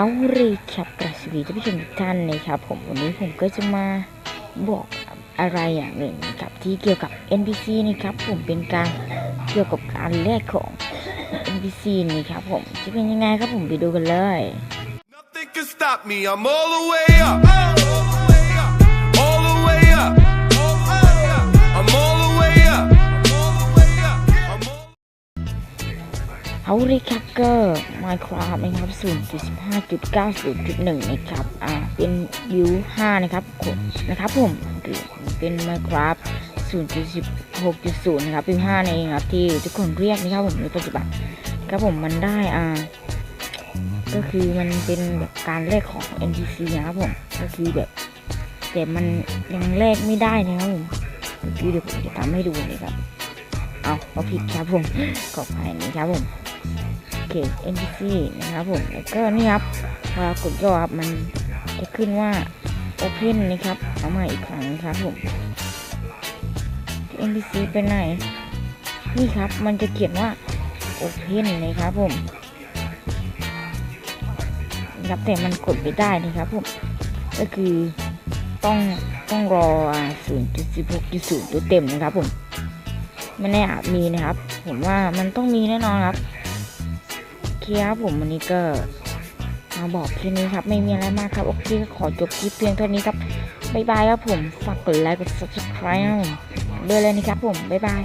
เอาเลยครับกระสวีท่านผู้ชมทุกท่านนะครับผมวันนี้ผมก็จะมาบอกอะไรอย่างหนึ่งนะครับที่เกี่ยวกับ NPC นะครับผมเป็นการเกี่ยวกับการแลกของ NPC นะครับผมจะเป็นยังไงครับผมไปดูกันเลย Nothing can stop me. I'm all the way up. เอาเลยครับก็ Minecraft นะครับ0.15.90.1 นะครับ อ่า เป็น U5 นะครับผมนะครับผมหรือเป็น Minecraft 0.16.0 นะครับ U5 นั่นเองครับ ที่ทุกคนเรียกนะครับผมในปัจจุบันครับผมมันได้ อ่า ก็คือมันเป็นแบบการแลกของ NPC นะครับผม ก็คือแบบ แต่มันยังแลกไม่ได้นะครับผมก็คือเดี๋ยวผมจะทำให้ดูนะครับ เอาเอาผิดครับผมขออภัยนะครับผม โอเค NPC นะครับผมแล้วก็นี่ครับพอเรากดย่อครับมันจะขึ้นว่า Open นะครับเอามาอีกครั้งนะครับผม NPC ไปไหนนี่ครับมันจะเขียนว่า Open นะครับผมนะครับแต่มันกดไม่ได้นะครับผมก็คือต้องต้องรอ 0.16.0 ตัวเต็มนะครับผมไม่แน่อาจมีนะครับ ผมว่ามันต้องมีแน่นอนครับ เคครับผมวันนี้ก็มาบอกแค่นี้ครับ ไม่มีอะไรมากครับ โอเคก็ขอจบคลิปเพียงเท่านี้ครับบ๊ายบายครับผม ฝากกดไลค์กด subscribe ด้วยเลยนะครับผม บ๊ายบาย